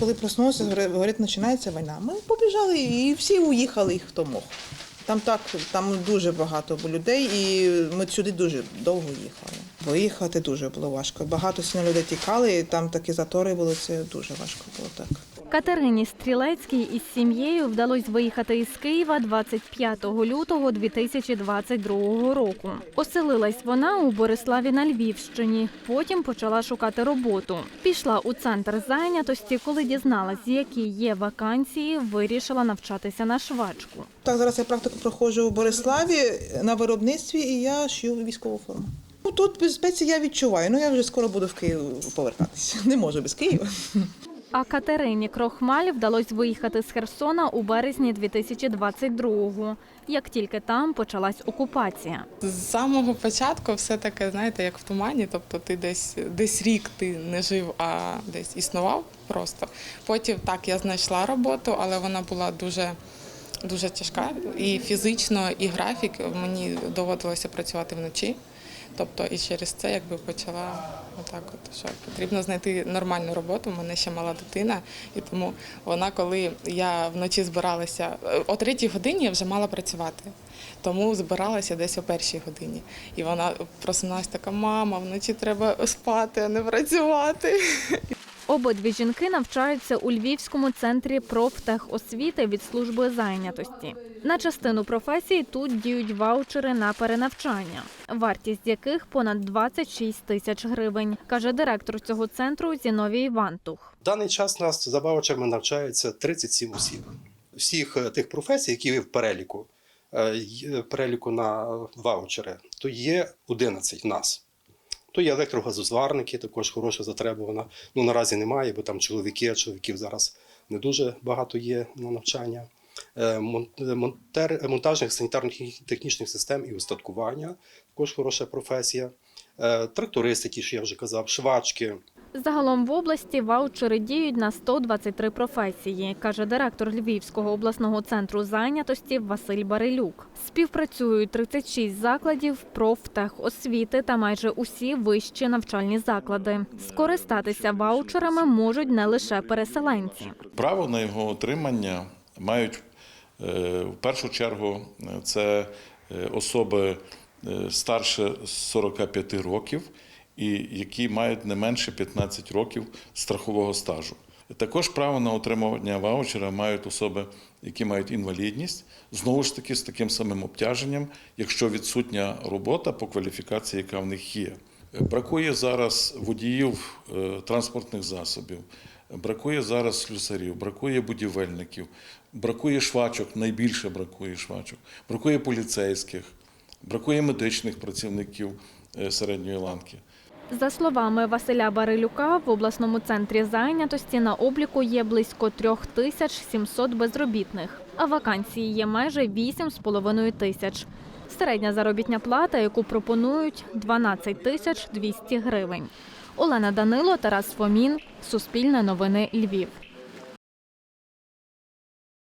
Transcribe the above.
Коли проснулися, говорить, починається війна. Ми побіжали і всі уїхали, і хто мог. Там так, там дуже багато людей, і ми сюди дуже довго їхали. Виїхати дуже було важко. Багато сильно людей тікали, і там такі затори були, це дуже важко було так. Катерині Стрілецькій із сім'єю вдалося виїхати із Києва 25 лютого 2022 року. Оселилась вона у Бориславі на Львівщині. Потім почала шукати роботу. Пішла у центр зайнятості, коли дізналась, які є вакансії, вирішила навчатися на швачку. Так, зараз я практику проходжу у Бориславі на виробництві, і я шью військову форму. Ну, тут безпеці я відчуваю. Ну я вже скоро буду в Київ повертатися. Не можу без Києва. А Катерині Крохмаль вдалося виїхати з Херсона у березні 2022-го, як тільки там почалась окупація. З самого початку все таке, знаєте, як в тумані. Тобто ти десь десь рік ти не жив, а десь існував просто. Потім так я знайшла роботу, але вона була дуже. Дуже тяжка і фізично, і графік. Мені доводилося працювати вночі. Тобто, і через це якби почала отак, от що потрібно знайти нормальну роботу. У мене ще мала дитина, і тому вона, коли я вночі збиралася о третій годині, я вже мала працювати. Тому збиралася десь о першій годині. І вона просунулася така: мама, вночі треба спати, а не працювати. Обидві жінки навчаються у Львівському центрі профтехосвіти від служби зайнятості. На частину професій тут діють ваучери на перенавчання, вартість яких понад 26 тисяч гривень, каже директор цього центру Зіновій Вантух. В даний час нас за ваучерами навчається 37 осіб. Всіх е, тих професій, які в переліку, е, переліку на ваучери, то є 11 в нас. То є електрогазозварники, також хороша затребувана. Ну наразі немає, бо там чоловіки, чоловіків зараз не дуже багато є на навчання. Е, е, Монтер, монтажних санітарних технічних систем і устаткування також хороша професія. Е, Трактористи, ті, що я вже казав, швачки, Загалом в області ваучери діють на 123 професії, каже директор Львівського обласного центру зайнятості Василь Барилюк. Співпрацюють 36 закладів профтехосвіти та майже усі вищі навчальні заклади. Скористатися ваучерами можуть не лише переселенці. Право на його отримання мають е, в першу чергу е, це е, особи старше 45 років і які мають не менше 15 років страхового стажу. Також право на отримання ваучера мають особи, які мають інвалідність, знову ж таки з таким самим обтяженням, якщо відсутня робота по кваліфікації, яка в них є. Бракує зараз водіїв е, транспортних засобів, бракує зараз слюсарів, бракує будівельників, бракує швачок, найбільше бракує швачок, бракує поліцейських, бракує медичних працівників е, середньої ланки. За словами Василя Барилюка, в обласному центрі зайнятості на обліку є близько 3700 безробітних, а вакансії є майже 8,5 тисяч. Середня заробітня плата, яку пропонують, 12 тисяч 200 гривень. Олена Данило, Тарас Фомін, Суспільне новини Львів.